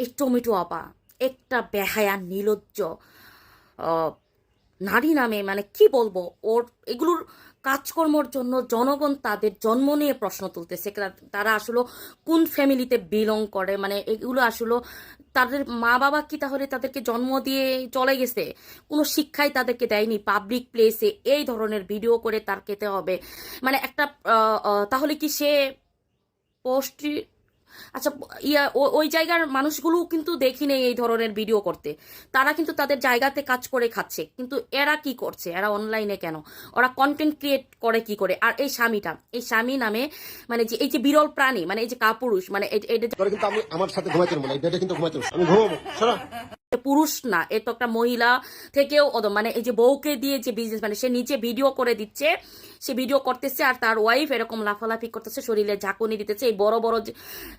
এই টমেটো আপা একটা বেহায়া নির্লজ্জ আহ, নারী নামে মানে কি বলব ওর এগুলোর কাজকর্মর জন্য জনগণ তাদের জন্ম নিয়ে প্রশ্ন তুলতেছে। তারা আসলে কোন ফ্যামিলিতে বিলং করে? মানে এগুলো আসলে তাদের মা বাবা কি তাহলে তাদেরকে জন্ম দিয়ে চলে গেছে? কোনো শিক্ষাই তাদেরকে দেয়নি। পাবলিক প্লেসে এই ধরনের ভিডিও করে তার খেতে হবে। মানে একটা তাহলে কি সে পোস্ট আচ্ছা ইয়া ওই জায়গার মানুষগুলো কিন্তু দেখি নেই এই ধরনের ভিডিও করতে। তারা কিন্তু তাদের জায়গাতে কাজ করে খাচ্ছে। কিন্তু এরা কি করছে? এরা অনলাইনে কেন? ওরা কন্টেন্ট ক্রিয়েট করে কি করে? আর এই স্বামীটা, এই স্বামী নামে মানে যে, এই যে বিরল প্রাণী মানে এই যে কাপুরুষ মানে আমার সাথে আমি ঘুমাবো পুরুষ না, এ তো একটা মহিলা থেকেও মানে এই যে বউকে দিয়ে যে বিজনেস মানে সে নিজে ভিডিও করে দিচ্ছে, সে ভিডিও করতেছে আর তার ওয়াইফ এরকম লাফালাফি করতেছে, শরীরে ঝাঁকুনি দিতেছে, এই বড় বড় যে-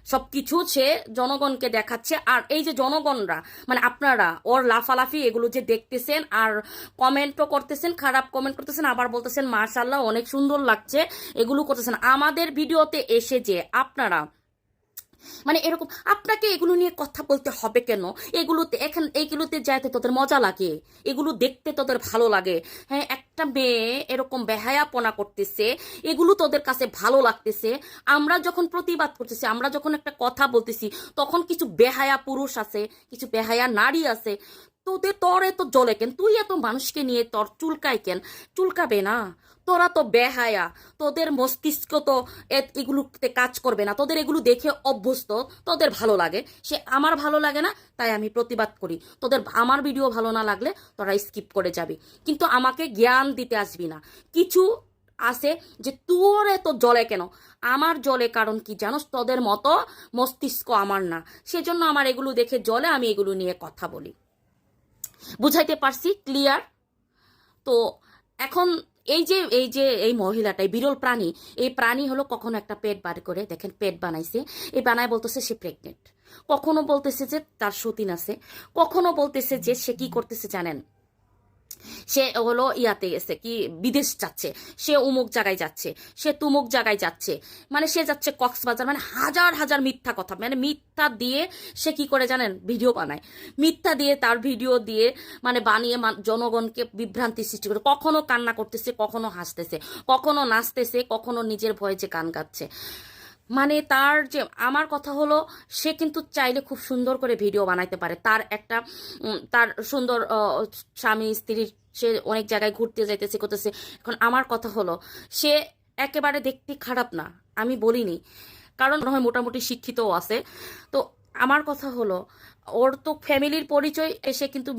সব কিছু সে জনগণকে দেখাচ্ছে। আর এই যে জনগণরা মানে আপনারা, ওর লাফালাফি এগুলো যে দেখতেছেন আর কমেন্টও করতেছেন, খারাপ কমেন্ট করতেছেন, আবার বলতেছেন মার্শাল্লাহ অনেক সুন্দর লাগছে। এগুলো করতেছেন। আমাদের ভিডিওতে এসে যে আপনারা মানে এরকম, আপনাকে এগুলো নিয়ে কথা বলতে হবে কেন? এগুলোতে, এখান এইগুলোতে যাইতে তোদের মজা লাগে। এগুলো দেখতে তোদের ভালো লাগে। হ্যাঁ একটা মেয়ে এরকম বেহায়াপনা করতেছে, এগুলো তোদের কাছে ভালো লাগতেছে। আমরা যখন প্রতিবাদ করতেছি, আমরা যখন একটা কথা বলতেছি, তখন কিছু বেহায়া পুরুষ আছে, কিছু বেহায়া নারী আছে। তোদের তোর এত জলে কেন? তুই এত মানুষকে নিয়ে তোর চুলকাই কেন? চুলকাবে না। তোরা তো বেহায়া। তোদের মস্তিষ্ক তো এগুলোতে কাজ করবে না। তোদের এগুলো দেখে অভ্যস্ত। তোদের ভালো লাগে। সে আমার ভালো লাগে না, তাই আমি প্রতিবাদ করি। তোদের আমার ভিডিও ভালো না লাগলে তোরা স্কিপ করে যাবি। কিন্তু আমাকে জ্ঞান দিতে আসবি না। কিছু আছে যে তোর এত জলে কেন? আমার জলে কারণ কি জানোস? তোদের মতো মস্তিষ্ক আমার না। সেজন্য আমার এগুলো দেখে জলে আমি এগুলো নিয়ে কথা বলি। বুঝাইতে পারছি ক্লিয়ার তো এখন এই যে এই যে, এই মহিলাটাই, বিরল প্রাণী, এই প্রাণী হলো কখনো একটা পেট বার করে, দেখেন পেট বানাইছে, এই বানায় বলতেছে সে প্রেগনেন্ট কখনো বলতেছে যে তার সতীন আছে, কখনো বলতেছে যে সে কি করতেছে জানেন? সে হলো ইয়াতে গেছে কি বিদেশ যাচ্ছে, সে উমুক জায়গায় যাচ্ছে, সে তুমুক জায়গায় যাচ্ছে মানে সে যাচ্ছে কক্সবাজার মানে হাজার হাজার মিথ্যা কথা মানে মিথ্যা দিয়ে সে কি করে জানেন? ভিডিও বানায়। মিথ্যা দিয়ে তার ভিডিও দিয়ে মানে বানিয়ে জনগণকে বিভ্রান্তি সৃষ্টি করে, কখনো কান্না করতেছে, কখনো হাসতেছে, কখনো নাচতেছে, কখনো নিজের ভয়ে যে গান গাচ্ছে। মানে তার যে, আমার কথা হলো, সে কিন্তু চাইলে খুব সুন্দর করে ভিডিও বানাইতে পারে। তার একটা তার সুন্দর স্বামী, স্ত্রী, সে অনেক জায়গায় ঘুরতে যাইতেছে, করতেছে। এখন আমার কথা হলো, সে একেবারে দেখতে খারাপ না, আমি বলিনি। কারণ হয় মোটামুটি শিক্ষিতও আছে। তো আমার কথা হলো, ওর তো ফ্যামিলির পরিচয় এসে কিন্তু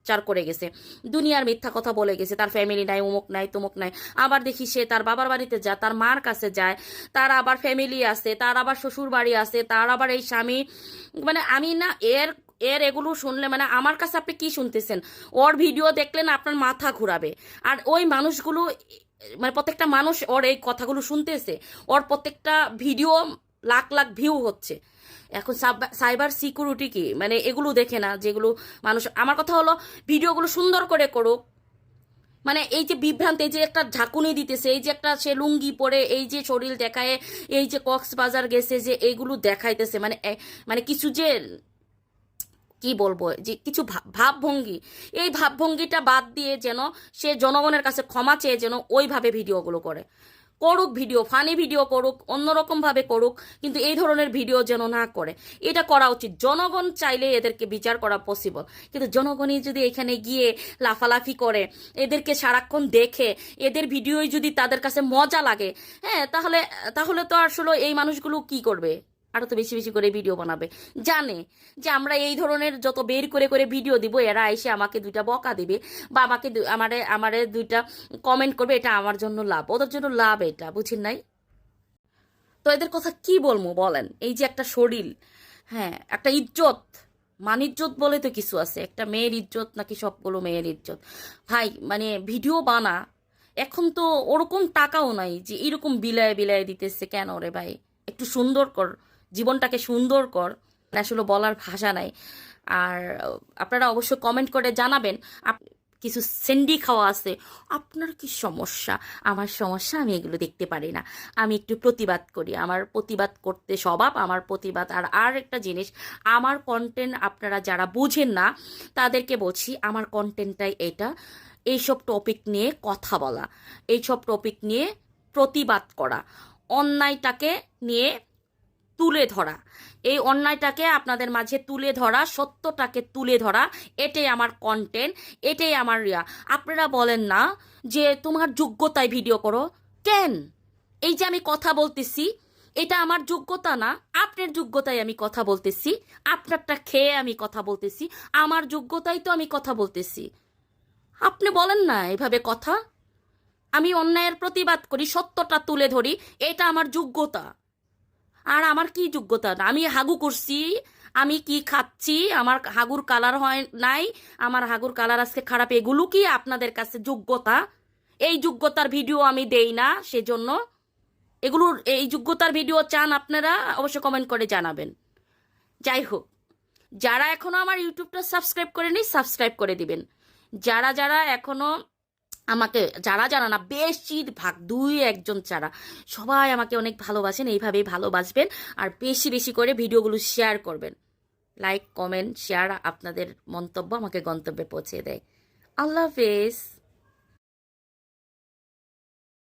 মিথ্যাচার করে গেছে। দুনিয়ার মিথ্যা কথা বলে গেছে। তার ফ্যামিলি নাই অমুক নাই, তমুক নাই। আবার দেখি সে তার বাবার বাড়িতে যায়, তার মার কাছে যায়, তার আবার ফ্যামিলি আছে, তার আবার শ্বশুর বাড়ি আছে, তার আবার এই স্বামী। মানে আমি না এর এর এগুলো শুনলে মানে আমার কাছে আপনি কি শুনতেছেন? ওর ভিডিও দেখলেন আপনার মাথা ঘুরাবে। আর ওই মানুষগুলো মানে প্রত্যেকটা মানুষ ওর এই কথাগুলো শুনতেছে। ওর প্রত্যেকটা ভিডিও লাখ লাখ ভিউ হচ্ছে। এখন সাইবার সিকিউরিটি কি? মানে এগুলো দেখে না, যেগুলো মানুষ আমার কথা হলো, ভিডিওগুলো সুন্দর করে করুক মানে এই যে বিভ্রান্ত, এই যে একটা ঝাঁকুনি দিতেছে, এই যে একটা সে লুঙ্গি পরে এই যে শরীর দেখায়, এই যে কক্সবাজার গেছে যে এইগুলো দেখাইতেছে মানে মানে কিছু যে কি বলব, যে কিছু ভাব- ভাবভঙ্গি। এই ভাবভঙ্গিটা বাদ দিয়ে যেন সে জনগণের কাছে ক্ষমা চেয়ে যেন ওইভাবে ভিডিওগুলো করে। করুক ভিডিও ফানি ভিডিও করুক অন্যরকম ভাবে করুক, কিন্তু এই ধরনের ভিডিও যেন না করে। এটা করা উচিত। জনগণ চাইলে এদেরকে বিচার করা পসিবল কিন্তু জনগণই যদি এখানে গিয়ে লাফালাফি করে, এদেরকে সারাক্ষণ দেখে, এদের ভিডিওই যদি তাদের কাছে মজা লাগে হ্যাঁ তাহলে তাহলে তো আসলে এই মানুষগুলো কি করবে? আরও তো বেশি বেশি করে ভিডিও বানাবে। জানে যে আমরা এই ধরনের যত বের করে করে ভিডিও দিব, এরা এসে আমাকে দুইটা বকা দিবে বা আমাকে আমারে আমারে দুইটা কমেন্ট করবে, এটা আমার জন্য লাভ। ওদের জন্য লাভ এটা বুঝেন নাই? তো এদের কথা কি বলব বলেন? এই যে একটা শরীর হ্যাঁ একটা ইজ্জত, মান ইজ্জত বলে তো কিছু আছে। একটা মেয়ের ইজ্জত নাকি সবগুলো মেয়ের ইজ্জত? ভাই মানে ভিডিও বানা, এখন তো ওরকম টাকাও নাই যে এরকম বিলায় বিলায় দিতেছে। কেন রে ভাই? একটু সুন্দর কর। জীবনটাকে সুন্দর কর। আসলে বলার ভাষা নাই। আর, আপনারা অবশ্যই কমেন্ট করে জানাবেন কিছু সেন্ডি খাওয়া আছে। আপনার কি সমস্যা? আমার সমস্যা, আমি এগুলো দেখতে পারি না। আমি একটু প্রতিবাদ করি। আমার প্রতিবাদ করতে স্বভাব, আমার প্রতিবাদ, আর আর একটা জিনিস, আমার কন্টেন্ট আপনারা যারা বুঝেন না, তাদেরকে বলছি, আমার কন্টেন্টটাই এটা। এইসব টপিক নিয়ে কথা বলা। এইসব টপিক নিয়ে প্রতিবাদ করা। অন্যায়টাকে নিয়ে তুলে ধরা। এই অন্যায়টাকে আপনাদের মাঝে তুলে ধরা, সত্যটাকে তুলে ধরা, এটাই আমার কন্টেন্ট এটাই আমার রিয়া আপনারা বলেন না যে তোমার যোগ্যতায় ভিডিও করো। কেন? এই যে আমি কথা বলতেছি, এটা আমার যোগ্যতা না, আপনার যোগ্যতায় আমি কথা বলতেছি, আপনারটা খেয়ে আমি কথা বলতেছি, আমার যোগ্যতায় তো আমি কথা বলতেছি। আপনি বলেন না এভাবে কথা। আমি অন্যায়ের প্রতিবাদ করি, সত্যটা তুলে ধরি, এটা আমার যোগ্যতা। আর আমার কি যোগ্যতা? আমি হাগু করছি, আমি কি খাচ্ছি, আমার হাগুর কালার হয় নাই, আমার হাগুর কালার আজকে খারাপ, এগুলো কি আপনাদের কাছে যোগ্যতা? এই যোগ্যতার ভিডিও আমি দেই না, সেজন্য এগুলোর, এই যোগ্যতার ভিডিও চান আপনারা অবশ্যই কমেন্ট করে জানাবেন। যাই হোক, যারা এখনও আমার ইউটিউবটা সাবস্ক্রাইব করেনি সাবস্ক্রাইব করে দিবেন। যারা যারা এখনও আমাকে যারা যারা না বেশিরভাগ দুই একজন ছাড়া সবাই আমাকে অনেক ভালোবাসেন, এইভাবেই ভালোবাসবেন আর বেশি বেশি করে ভিডিওগুলো শেয়ার করবেন। লাইক কমেন্ট শেয়ার আপনাদের মন্তব্য আমাকে গন্তব্যে পৌঁছে দেয়। আল্লাহ হাফেজ।